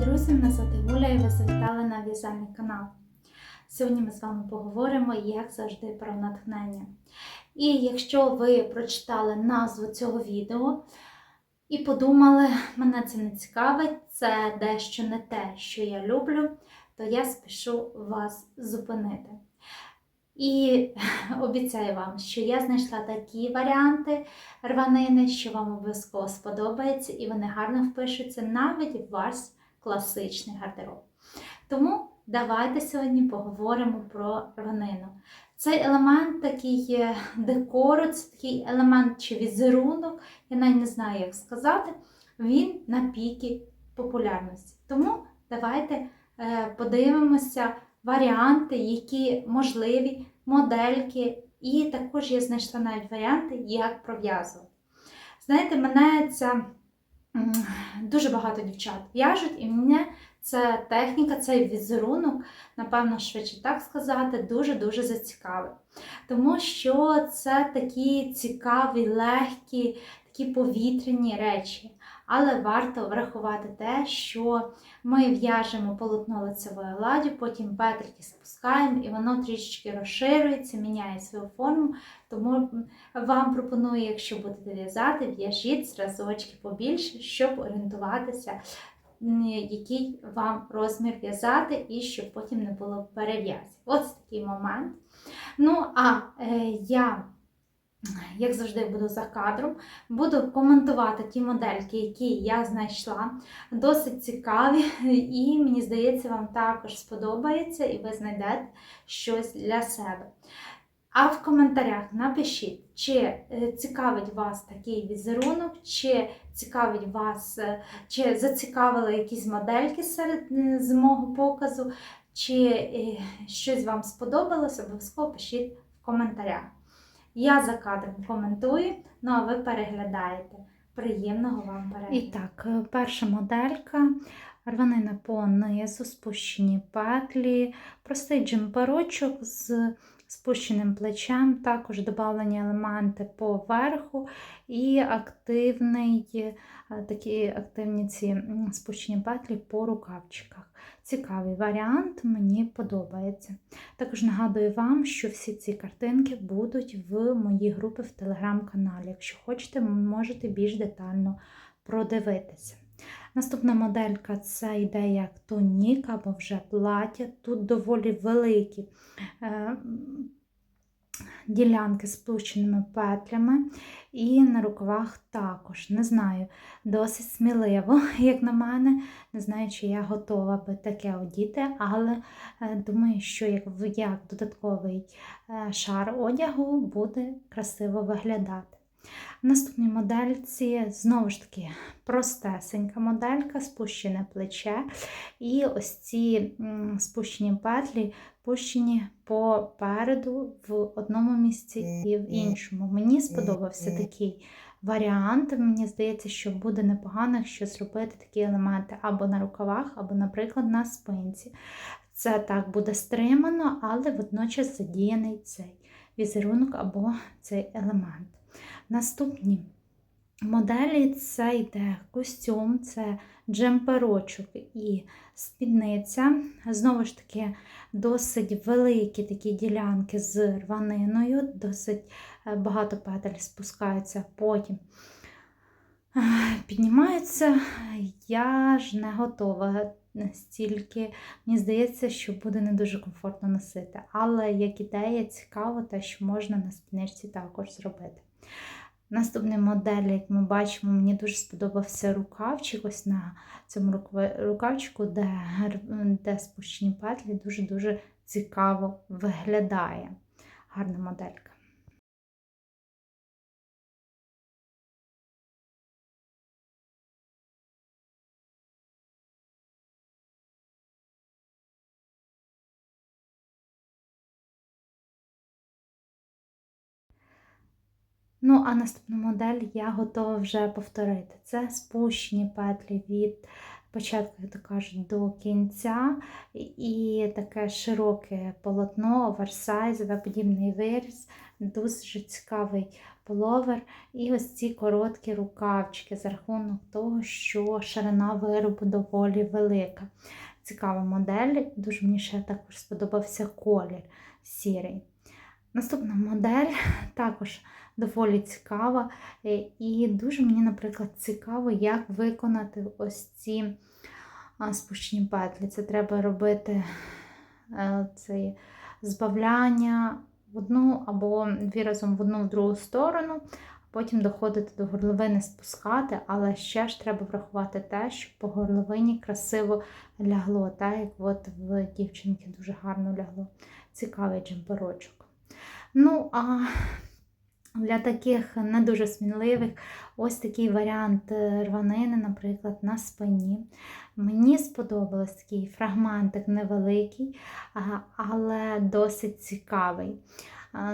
друзі! Мене звати Оля і ви завітали на в'язальний канал. Сьогодні ми з вами поговоримо, як завжди, про натхнення. І якщо ви прочитали назву цього відео і подумали, мене це не цікавить, це дещо не те, що я люблю, то я спішу вас зупинити. І обіцяю вам, що я знайшла такі варіанти рванини, що вам обов'язково сподобається, і вони гарно впишуться навіть в ваш класичний гардероб. Тому давайте сьогодні поговоримо про рванину. Цей елемент такий е, декору, це такий елемент чи візерунок, я навіть не знаю, як сказати, він на пікі популярності. Тому давайте е, подивимося варіанти, які можливі, модельки, і також я знайшла навіть варіанти, як пров'язувати. Знаєте, мене ця дуже багато дівчат в'яжуть, і мене ця техніка, цей візерунок, напевно, швидше так сказати, дуже-дуже зацікавив. Тому що це такі цікаві, легкі, такі повітряні речі. Але варто врахувати те, що ми в'яжемо полотно лицевою гладдю, потім петрики спускаємо, і воно трішечки розширюється, міняє свою форму. Тому вам пропоную, якщо будете в'язати, в'яжіть зразочки побільше, щоб орієнтуватися, який вам розмір в'язати, і щоб потім не було перев'язів. Ось такий момент. Ну, а е, я як завжди, буду за кадром, буду коментувати ті модельки, які я знайшла. Досить цікаві, і мені здається, вам також сподобається, і ви знайдете щось для себе. А в коментарях напишіть, чи цікавить вас такий візерунок, чи цікавить вас, чи зацікавили якісь модельки серед з мого показу, чи щось вам сподобалось, обов'язково пишіть в коментарях. Я за кадром коментую, ну а ви переглядаєте. Приємного вам перегляду. І так, перша моделька. Рванина по низу, спущені петлі, простий джемперочок з спущеним плечем, також додавлені елементи по верху і активний, такі активні ці спущені петлі по рукавчиках. Цікавий варіант, мені подобається. Також нагадую вам, що всі ці картинки будуть в моїй групі в телеграм-каналі. Якщо хочете, можете більш детально продивитися. Наступна моделька це йде як тонік або вже плаття. Тут доволі великі е, ділянки з сплущеними петлями, і на рукавах також. Не знаю, досить сміливо, як на мене. Не знаю, чи я готова би таке одіти, але е, думаю, що як, як додатковий е, шар одягу буде красиво виглядати. В наступній модельці, знову ж таки, простесенька моделька, спущене плече. І ось ці спущені петлі пущені попереду в одному місці і в іншому. Мені сподобався такий варіант. Мені здається, що буде непогано, якщо зробити такі елементи або на рукавах, або, наприклад, на спинці. Це так буде стримано, але водночас задіяний цей візерунок або цей елемент. Наступні моделі це йде костюм, це джемперочок і спідниця. Знову ж таки, досить великі такі ділянки з рваниною, досить е, багато петель спускаються потім. Е, піднімаються, я ж не готова настільки, мені здається, що буде не дуже комфортно носити. Але як ідея, цікаво, те, що можна на спідничці також зробити. Наступний модель, як ми бачимо, мені дуже сподобався рукавчик. Ось на цьому рукавчику, де де спущені петлі, дуже-дуже цікаво виглядає. Гарна моделька. Ну, а наступну модель я готова вже повторити. Це спущені петлі від початку, як то кажуть, до кінця, і таке широке полотно, оверсайзове, подібний виріз. дуже цікавий пуловер. І ось ці короткі рукавчики за рахунок того, що ширина виробу доволі велика. Цікава модель, дуже мені ще також сподобався колір сірий. Наступна модель також доволі цікава. е, І дуже мені, наприклад, цікаво, як виконати ось ці спущені петлі. Це треба робити е, це збавляння в одну або дві разом в одну в другу сторону, потім доходити до горловини, спускати, але ще ж треба врахувати те, щоб по горловині красиво лягло, так як от в дівчинки дуже гарно лягло. Цікавий джемперочок. Ну, а для таких не дуже сміливих, ось такий варіант е, рванини, наприклад, на спині. Мені сподобався такий фрагментик невеликий, але досить цікавий.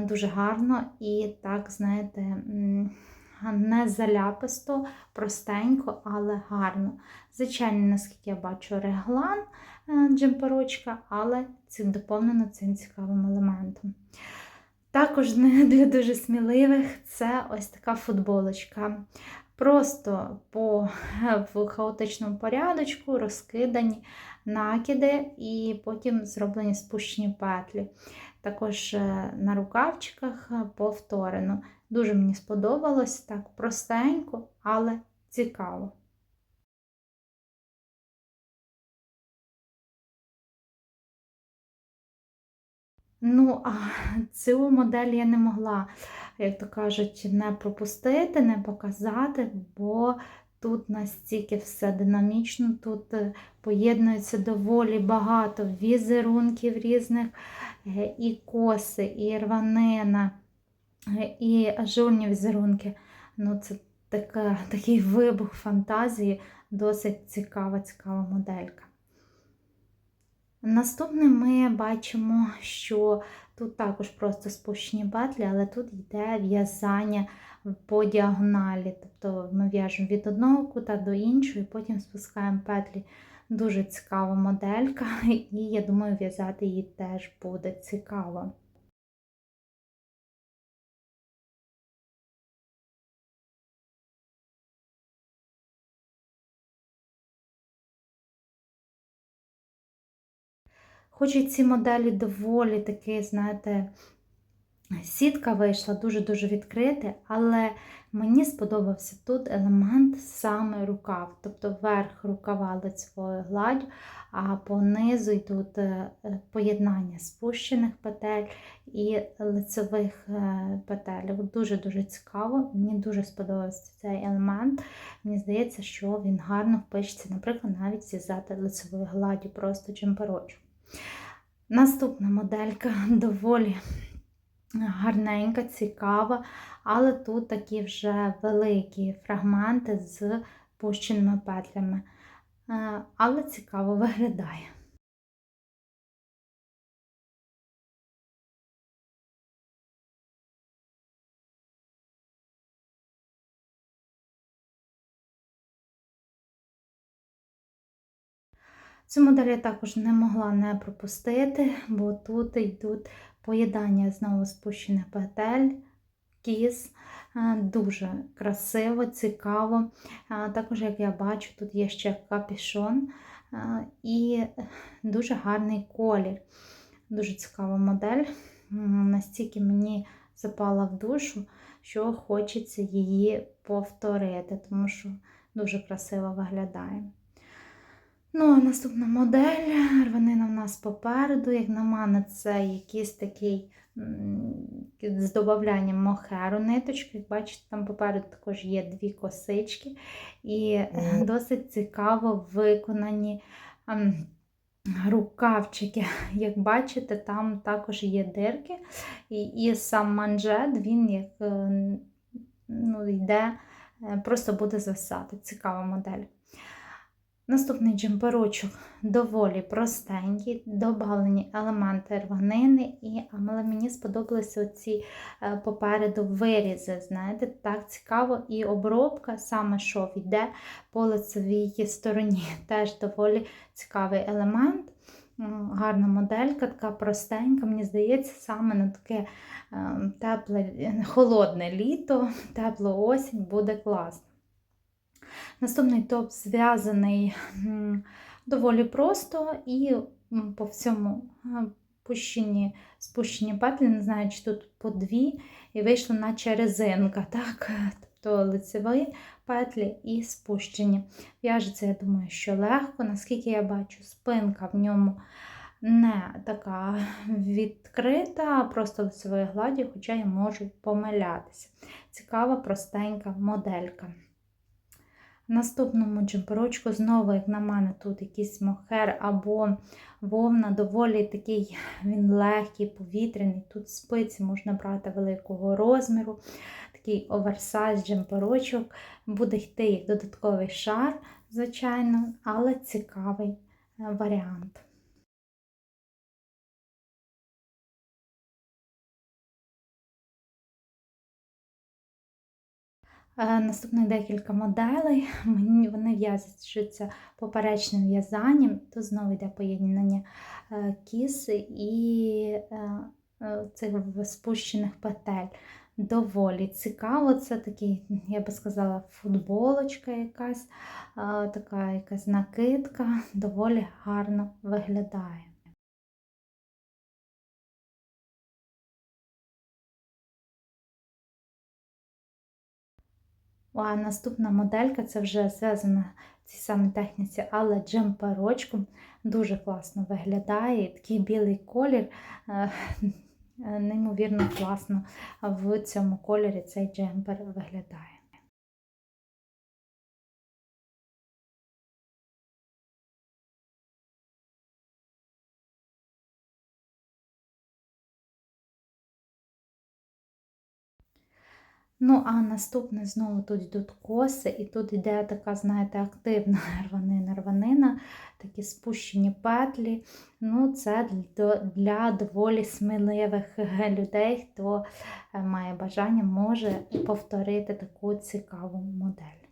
Дуже гарно і так, знаєте, не заляписто, простенько, але гарно. Звичайно, наскільки я бачу, реглан е, джемперочка, але доповнено цим цікавим елементом. Також для дуже сміливих це ось така футболочка. Просто по в хаотичному порядочку розкидані накиди і потім зроблені спущені петлі. Також е, на рукавчиках повторено. Дуже мені сподобалось так простенько, але цікаво. Ну, а цю модель я не могла, як то кажуть, не пропустити, не показати, бо тут настільки все динамічно, тут е, поєднується доволі багато візерунків різних, е, і коси, і рванина, е, і ажурні візерунки. Ну, Це така, такий вибух фантазії, досить цікава, цікава моделька. Наступним ми бачимо, що тут також просто спущені петлі, але тут йде в'язання по діагоналі. Тобто ми в'яжемо від одного кута до іншого, і потім спускаємо петлі. Дуже цікава моделька, і я думаю, в'язати її теж буде цікаво. Хоч і ці моделі доволі таки, знаєте, сітка вийшла дуже-дуже відкрита, але мені сподобався тут елемент саме рукав, тобто верх рукава лицевою гладдю, а по низу йдуть е, поєднання спущених петель і лицевих е, петель. Дуже-дуже цікаво, мені дуже сподобався цей елемент. Мені здається, що він гарно впишеться, наприклад, навіть зв'язати лицевою гладдю, просто джемперочок. Наступна моделька доволі гарненька, цікава, але тут такі вже великі фрагменти з пущеними петлями. Е, але цікаво виглядає. Цю модель я також не могла не пропустити, бо тут йдуть поєднання знову спущених петель, кіз. Дуже красиво, цікаво. Також, як я бачу, тут є ще капішон і дуже гарний колір. Дуже цікава модель. Настільки мені запала в душу, що хочеться її повторити, тому що дуже красиво виглядає. Ну, а наступна модель, рванина в нас попереду, як на мене, це якийсь такий з додаванням мохеру ниточки. Як бачите, там попереду також є дві косички, і досить цікаво виконані рукавчики. Як бачите, там також є дирки, і і сам манжет, він як е, ну, йде, е, просто буде звисати. Цікава модель. Наступний джемперочок доволі простенький, додавлені елементи рванини, і, але мені сподобалися ці е, попереду вирізи. знаєте, Так цікаво. І обробка, саме що йде по лицевій стороні. Теж доволі цікавий елемент. гарна моделька, така простенька, мені здається, саме на таке е, тепле, холодне літо, теплу осінь буде класно. Наступний топ зв'язаний доволі просто і по всьому пущені, спущені петлі, не знаю, чи тут по дві, і вийшло наче резинка. так? Тобто лицеві петлі і спущені. В'яжеться, я думаю, що легко, наскільки я бачу, спинка в ньому не така відкрита, просто лицевої гладі, хоча я можу помилятися. Цікава, простенька моделька. Наступному джемперочку, знову, як на мене, тут якийсь мохер або вовна, доволі такий він легкий, повітряний. Тут спиці можна брати великого розміру, такий оверсайз джемперочок. Буде йти як додатковий шар, звичайно, але цікавий е, варіант. Наступних декілька моделей. Вони в'язуються поперечним в'язанням, тут знову йде поєднання е, кіси і е, цих спущених петель. Доволі цікаво, це такий, я би сказала, футболочка якась, така якась накидка, доволі гарно виглядає. А наступна моделька це вже зв'язана в цій самій техніці, але джемперочком дуже класно виглядає. Такий білий колір, е, неймовірно класно в цьому кольорі цей джемпер виглядає. Ну, а наступне знову тут йдуть коси, і тут йде така, знаєте, активна рванина, рванина, такі спущені петлі. Ну, Це для доволі сміливих людей, хто е, має бажання, може повторити таку цікаву модель.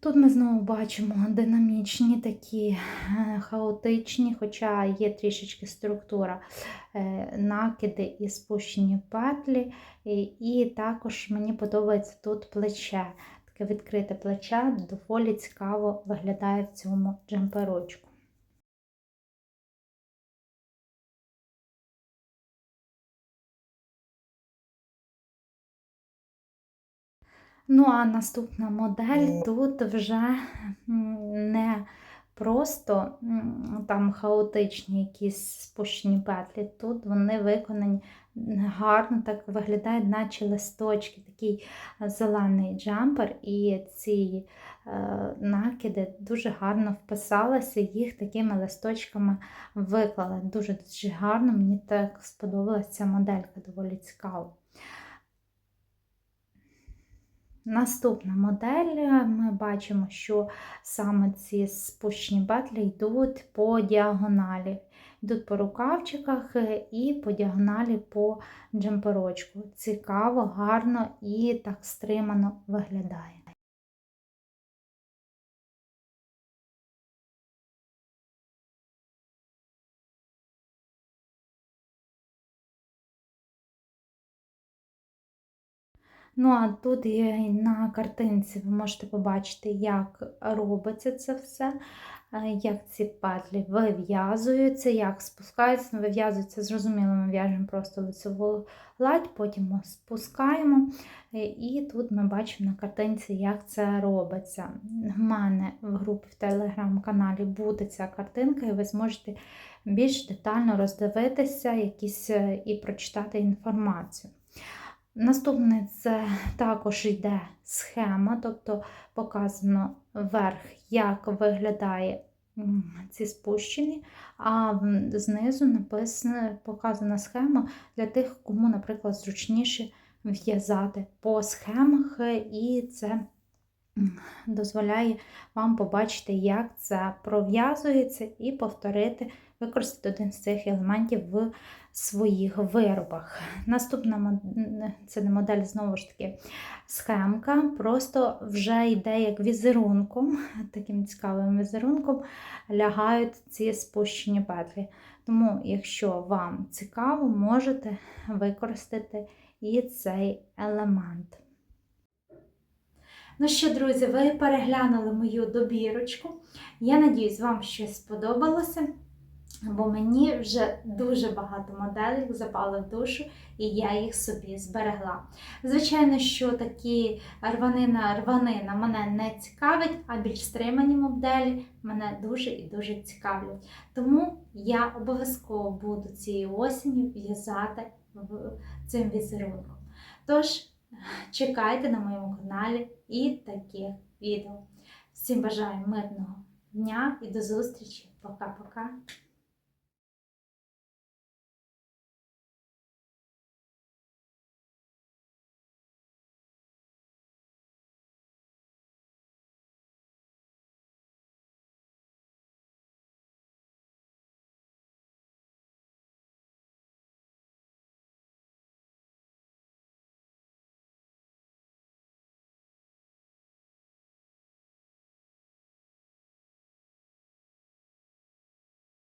Тут ми знову бачимо динамічні такі е, хаотичні, хоча є трішечки структура е, накиди і спущені петлі. І також мені подобається тут плече. Таке відкрите плече, доволі цікаво виглядає в цьому джемперочку. Ну, а наступна модель тут вже не просто там хаотичні якісь спущені петлі. Тут вони виконані гарно, так виглядають, наче листочки, такий зелений джампер, і ці е, накиди дуже гарно вписалися, їх такими листочками виклали. Дуже дуже гарно, мені так сподобалася ця моделька, доволі цікава. Наступна модель, ми бачимо, що саме ці спущені батлі йдуть по діагоналі. Йдуть по рукавчиках і по діагоналі по джемперочку. Цікаво, гарно і так стримано виглядає. Ну, а тут є на картинці ви можете побачити, як робиться це все, е, як ці петлі вив'язуються, як спускаються, ну, вив'язуються, зрозуміло, ми в'яжемо просто лицеву гладь, потім спускаємо. Е, і тут ми бачимо на картинці, як це робиться. В мене в групі в телеграм-каналі буде ця картинка, і ви зможете більш детально роздивитися якісь е, і прочитати інформацію. Наступне це також йде схема, тобто показано вверх, як виглядає ці спущені, а знизу написано, показана схема для тих, кому, наприклад, зручніше в'язати по схемах, і це дозволяє вам побачити, як це пров'язується, і повторити, використати один з цих елементів в своїх виробах. Наступна це не модель, знову ж таки, схемка, просто вже йде як візерунком, таким цікавим візерунком лягають ці спущені петлі. Тому, якщо вам цікаво, можете використати і цей елемент. Ну що, друзі, ви переглянули мою добірочку. Я надіюсь, вам щось сподобалося, бо мені вже дуже багато моделей запали в душу, і я їх собі зберегла. Звичайно, що такі рванина рванина мене не цікавить, а більш стримані моделі мене дуже і дуже цікавлять. Тому я обов'язково буду цієї осені в'язати цим візерунком. Тож, чекайте на моєму каналі і таких відео. Всім бажаю мирного дня і до зустрічі. Пока-пока.